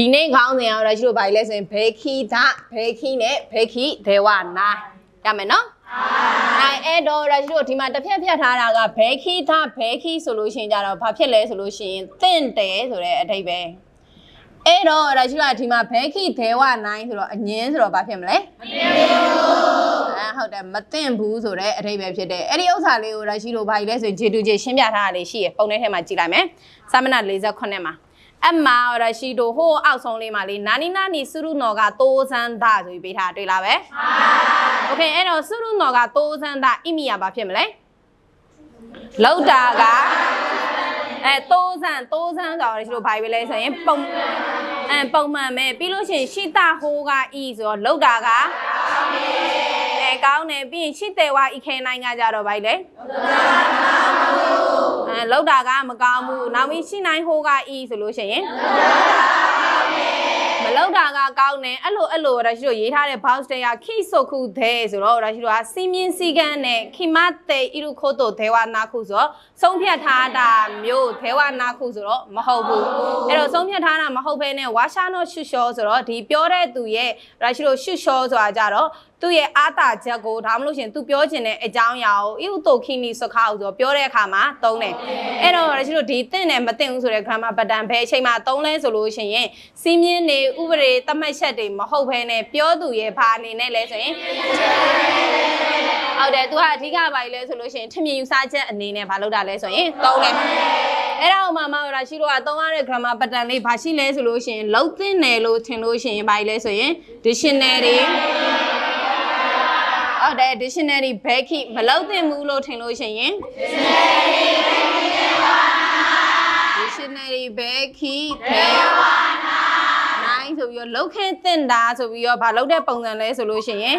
ဒီနေ့ခေါင်းစဉ်ကတော့ရှိလို့ဘာလဲဆိုရင်ဘေခိဒဘေခိနဲ့ဘေခိဒေဝနာရမယ်နော်အဲအဲ့တော့ရရှိလို့ဒီမှာတစ်ဖြတ်ဖြတ်ထားတာကဘေခိဒဘေခိဆိုလို့ရှိရင်ကြတော့ဘာဖြစ်လဲဆိုလို့ရှိရင်တင့်တယ်ဆိုတဲ့အဓိပ္ပာယ်အဲ့တော့ရရှိလို့ဒီမှာဘေခိဒေဝနိုင်ဆိုတော့အငင်းဆိုတော့ဘာဖြစ်မလဲမတင်ဘူးအဲဟုတ်တယ်မတင်ဘူးဆိုတဲ့အဓိပ္ပာယ်ဖြစ်တယ်အဲ့ဒီဥစ္စာလေးကိုရရှိလို့ဘာကြီးလဲဆိုရင်ဂျေတူဂျေရှင်းပြထားတာလေးရှိရပုံထဲထဲမှာကြည့်လိုက်မယ်စာမဏ48မှာ အမ္မာရရှိတို့ဟိုအောက်ဆုံးလေးမှာလေးနာနီနာနီစုရုနောကတိုးစန်းဒဆိုပြီးပေးထားတွေ့လားပဲမှန်ပါโอเคအဲ့တော့စုရုနောကတိုးစန်းဒအိမိယာဘာဖြစ်မလဲလောက်တာကအဲတိုးစန်းတိုးစန်းဆိုတော့ရှိလို့ဘာပဲလဲဆိုရင်ပုံအဲပုံမှန်ပဲပြီးလို့ရှိရင်ရှိတာဟိုးကဤဆိုတော့လောက်တာကအဲကောင်းတယ်ပြီးရင်ရှိတယ်ဝါဤခဲနိုင်ကကြတော့ဘာလဲ အဲလောက်တာကမကောင်းဘူးနောက်ပြီးရှိနိုင်ဟိုးကဤဆိုလို့ရှိရင်မလောက်တာကကောင်းတယ်အဲ့လိုအဲ့လိုရရှိတို့ရေးထားတဲ့ box တွေကခိဆုခုသေးဆိုတော့ရရှိတို့ကစီမင်းစီကန်းနဲ့ခိမတေဣရုခိုတိုဒေဝနာခုဆိုတော့ဆုံးဖြတ်ထားတာမျိုးဒေဝနာခုဆိုတော့မဟုတ်ဘူးအဲ့တော့ဆုံးဖြတ်ထားတာမဟုတ်ဘဲနဲ့ဝါရှာနောရှုရှောဆိုတော့ဒီပြောတဲ့သူရဲ့ရရှိတို့ရှုရှောဆိုတာကြတော့ သူ့ရဲ့အာတာချက်ကိုဒါမှမဟုတ်ရှင်သူပြောချင်တဲ့အကြောင်းအရာကိုဣဥတုခိနိစခါဟုဆိုတော့ပြောတဲ့အခါမှာသုံးတယ်အဲ့တော့ရရှိတို့ဒီတင့်နဲ့မတင့်ဘူးဆိုတဲ့ grammar pattern ဘယ်အချိန်မှာသုံးလဲဆိုလို့ရှိရင်စီးမြင်းနေဥပဒေသတ်မှတ်ချက်တွေမဟုတ်ဘဲနဲ့ပြောသူရဲ့ဘာအနေနဲ့လဲဆိုရင်ဟုတ်တယ်သူကအဓိကဘာလဲဆိုလို့ရှိရင်ထင်မြင်ယူဆချက်အနေနဲ့ဘာလုပ်တာလဲဆိုရင်သုံးတယ်အဲ့ဒါမှမဟုတ်ရရှိတို့ကသုံးရတဲ့ grammar pattern လေးဘာရှိလဲဆိုလို့ရှိရင်လုံးသိနေလို့ထင်လို့ရှိရင်ဘာလဲဆိုရင် dictionary ဟုတ်တယ် dictionary back မလောက်သင့်ဘူးလို့ထင်လို့ရှိရင် dictionary back ဒေဝနာနိုင်ဆိုပြီးတော့လောက်ခဲသင့်တာဆိုပြီးတော့ဗာလောက်တဲ့ပုံစံလဲဆိုလို့ရှိရင်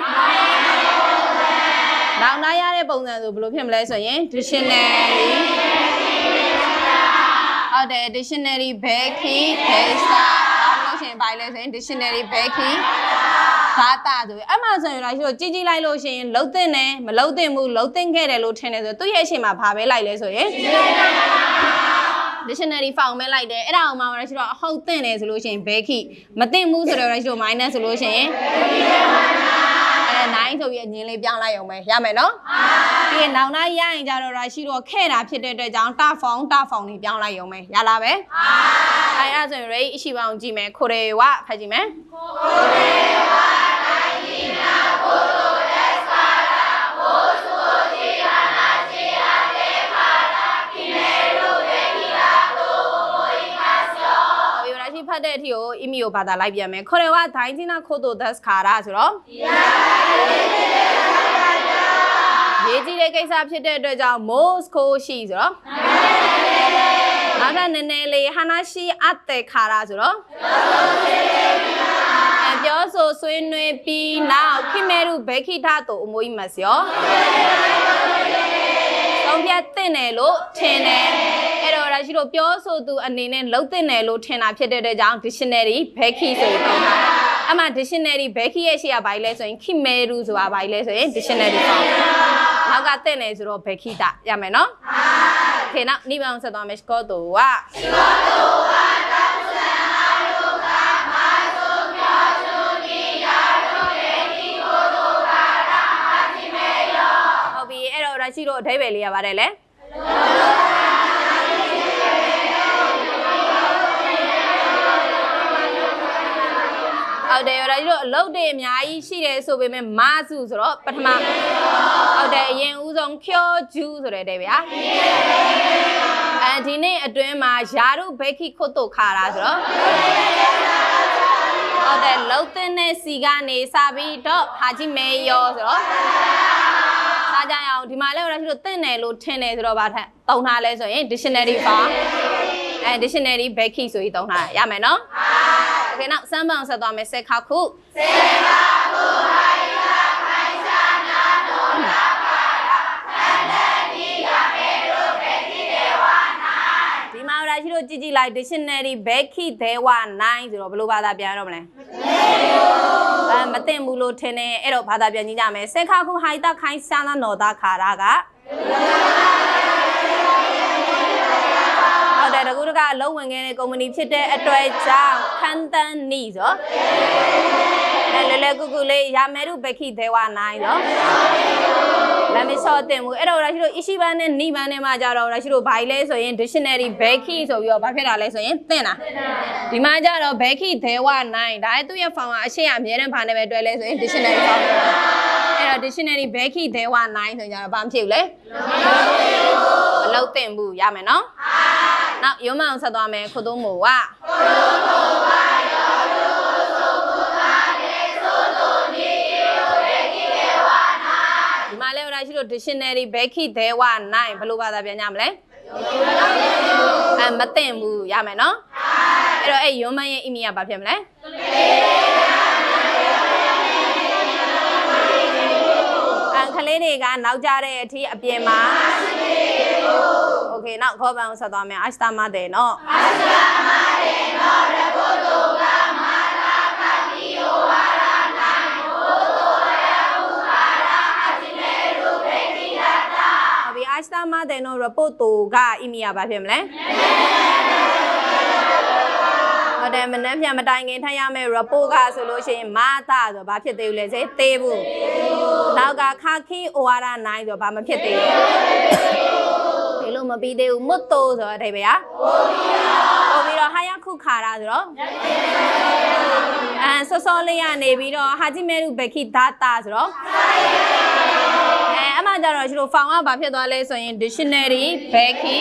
နောင်နာရတဲ့ပုံစံဆိုဘယ်လိုဖြစ်မလဲဆိုရင် dictionary ဟုတ်တယ် dictionary back test ဘာလို့ရှိရင်ဘာလဲဆိုရင် dictionary back ဘာတာဆိုပြီးအမှဆိုရင်လာရှိတော့ကြည်ကြည်လိုက်လို့ရှိရင်လှုပ်တဲ့နဲ့မလှုပ်တဲ့ဘူးလှုပ်တဲ့ခဲ့တယ်လို့ထင်တယ်ဆိုသူ့ရဲ့အချိန်မှာဘာပဲလိုက်လဲဆိုရင် dictionary ဖောင်မဲလိုက်တယ်အဲ့ဒါအောင်မှရရှိတော့အဟုတ်တဲ့တယ်ဆိုလို့ရှိရင်ဘဲခိမသိဘူးဆိုတော့ရရှိတော့ minus ဆိုလို့ရှိရင် အဲ9ဆိုပြီးအငင်းလေးပြောင်းလိုက်အောင်ပဲရမယ်နော်ပြီးရင်နောင်နာရရင်ကြတော့ရရှိတော့ခဲ့တာဖြစ်တဲ့အတွက်ကြောင့်တာဖောင်တာဖောင်လေးပြောင်းလိုက်အောင်ပဲရလားပဲအဲအဲ့ဒါဆိုရင် rate အရှိပါအောင်ကြည့်မယ်ခိုရေဝဖတ်ကြည့်မယ်ဟုတ် တ်တဲ့အထိကိုအီမီကိုဘာသာလိုက်ပြန်မယ်ခေါ်တယ်ကဒိုင်းချင်းနာခိုတိုဒတ်ခါရာဆိုတော့ရေးကြည့်တဲ့ကိစ္စဖြစ်တဲ့အတွက်ကြောင့် Moscow ရှိဆိုတော့နောက်ထပ်နည်းနည်းလေးဟာနာရှိအတ်တေခါရာဆိုတော့အဲပြောဆိုဆွေးနွေးပြီးနောက်ခိမဲရုဘဲခိထတိုအမွေးမစရောသုံးပြတ်တင်တယ်လို့ထင်တယ်အဲ့တော့ ရှိလို့ပြောဆိုသူအနေနဲ့လှုပ်တင်တယ်လို့ထင်တာဖြစ်တဲ့အတွက်ကြောင့် dictionary becky ဆိုပြီးသုံးတာအမှ dictionary becky ရဲ့ရှေ့ကဘာကြီးလဲဆိုရင် kimeru ဆိုတာဘာကြီးလဲဆိုရင် dictionary ပေါ့နောက်ကတင်တယ်ဆိုတော့ becky တာရမယ်နော်ခေနောက်နိဗ္ဗာန်ဆက်သွားမယ်စကောတူဝစကောတူဝတာဆန်ဟာရုကာမာဆိုပြောသူနီယာရုရေဒီကိုတူကာရာမာတိမေယောဟုတ်ပြီအဲ့တော့ဒါရှိလို့အဓိပ္ပာယ်လေးရပါတယ်လေ ဟုတ်တယ်ရရှိလို့အလုတ်တွေအများကြီးရှိတယ်ဆိုပေမဲ့မစုဆိုတော့ပထမဟုတ်တယ်အရင်ဦးဆုံးဖြောဂျူးဆိုတဲ့တဲ့ဗျာအဲဒီနေ့အတွင်းမှာယာရုဘိခိခုတ်တုခါတာဆိုတော့ဟုတ်တယ်လှုပ်တဲ့နဲ့စီကနေစပြီးတော့ဟာကြီးမဲရောဆိုတော့စားကြရအောင်ဒီမှာလည်းရရှိလို့တင့်တယ်လို့ထင်တယ်ဆိုတော့ဗာထက်တုံထားလဲဆိုရင် dictionary ပါအဲ dictionary ဘိခိဆိုပြီးတုံထားရမယ်နော် ခဲ့နောက်စမ်းပအောင်ဆက်သွားမယ်10ခါခု10ခါခုဟိုင်လာခိုင်စာနာတော်လာပါလာတန်တန်ဒီရမေတို့ဘေခိဒေဝ9ဒီမှာရာရှိတို့ကြည့်ကြည့်လိုက် dictionary ဘေခိဒေဝ9ဆိုတော့ဘယ်လိုဘာသာပြန်ရတော့မလဲအဲမသိဘူးလို့ထင်တယ်အဲ့တော့ဘာသာပြန်ကြည့်ကြမယ်10ခါခုဟိုင်တာခိုင်စာနာတော်တာခါရာက ဟုတ်တယ်တယ်တကူတကအလုံးဝင်ခဲ့တဲ့ကုမ္ပဏီဖြစ်တဲ့အတွက်ကြောင့်ခန်းတန်းနီဆိုလဲလဲလဲကုကုလေးရာမဲရုဘခိဒေဝနိုင်ဆိုလမ်းမစောတင်မှုအဲ့တော့ရရှိလို့ issue ဘန်နဲ့နီဘန်နဲ့မှကြတော့ရရှိလို့ဘာလဲဆိုရင် dictionary beki ဆိုပြီးတော့ဘာဖြစ်တာလဲဆိုရင်သင်တာဒီမှာကြတော့ beki ဒေဝနိုင်ဒါရဲ့သူ့ရဲ့ form ကအရှင်းအမြဲတမ်းဘာနဲ့ပဲတွဲလဲဆိုရင် dictionary form အဲ့တော့ dictionary beki ဒေဝနိုင်ဆိုရင်ကြတော့ဘာမဖြစ်ဘူးလဲမလုံးတင်ဘူးရမယ်နော် နောက်ရုံးမအောင်ဆက်သွားမယ်ခုသုံးမို့ကဒီမှာလဲဟိုဒါရှိလို့ dictionary beki ဒေဝနိုင်ဘယ်လိုဘာသာပြန်ကြမလဲအဲမသိမ့်ဘူးရမယ်နော်အဲ့တော့အဲ့ရုံးမရဲ့ email ကဘာဖြစ်မလဲအခလေးတွေကနောက်ကြတဲ့အထိအပြင်မှာ โอเคနောက်ခေါ်ပန်ကိုဆက်သွားမယ်အစတာမတဲ့နော်ဟုတ်ပြီအစတာမတဲ့နော် report တူက email ကဘာဖြစ်မလဲဟုတ်တယ်မနှက်ပြန်မတိုင်ခင်ထပ်ရမယ် report ကဆိုလို့ရှိရင်မာတာဆိုဘာဖြစ်သေးဘူးလဲစေသေးဘူးနောက်ကခါခီ OR 9ဆိုဘာမဖြစ်သေးဘူးဒီလို မပြီးသေးဘူးမွတ်တိုဆိုတဲ့အဓိပ္ပာယ်ကပို့ပြီးတော့ဟာယခုခါရာဆိုတော့အဲဆောဆောလေးရနေပြီးတော့ဟာဂျီမဲရုဘက်ခိဒါတာဆိုတော့အဲအမှကြတော့ရှိလို့ဖောင်ကဘာဖြစ်သွားလဲဆိုရင် dictionary beki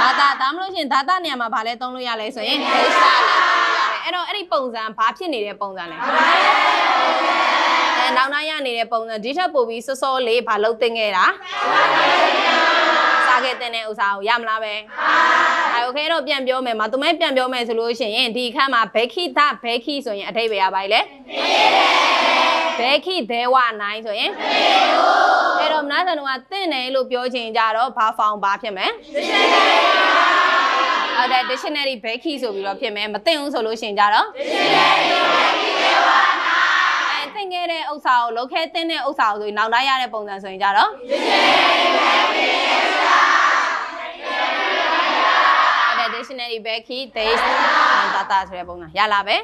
ဒါတာဒါမလို့ရှရင်ဒါတာနေရာမှာဘာလဲသုံးလို့ရလဲဆိုရင် data လဲသုံးလို့ရတယ်အဲ့တော့အဲ့ဒီပုံစံဘာဖြစ်နေတဲ့ပုံစံလဲအဲနောက်နောက်ရနေတဲ့ပုံစံဒီထက်ပိုပြီးစောစောလေးဘာလုပ်တင်ခဲ့တာစား ခဲ့တဲ့ဥစားကိုရမလားပဲ။ဟုတ်ပါဘူး။အဲ okay တော့ပြန်ပြောမယ်မှာသူမဲပြန်ပြောမယ်ဆိုလို့ရှိရင်ဒီအခါမှာဘက်ခိသဘက်ခိဆိုရင်အတိတ်ပဲရပါလေ။ဘက်ခိဒေဝနိုင်ဆိုရင်သေဘူး။အဲတော့မနာဆန်တို့ကတင့်တယ်လို့ပြောချင်ကြတော့ဘာဖောင်ဘာဖြစ်မလဲ။ဟုတ်တယ် dictionary ဘက်ခိဆိုပြီးတော့ဖြစ်မယ်မသိဘူးဆိုလို့ရှိရင်ကြတော့ dictionary ဘက်ခိဒေဝနိုင်အဲသင်ခဲ့တဲ့ဥစ္စာကိုလောက်ခဲသင်တဲ့ဥစ္စာကိုဆိုရင်နောက်လိုက်ရတဲ့ပုံစံဆိုရင်ကြတော့ dictionary ဒါ dictionary back key days data ဆိုတဲ့ပုံစံရလာပဲ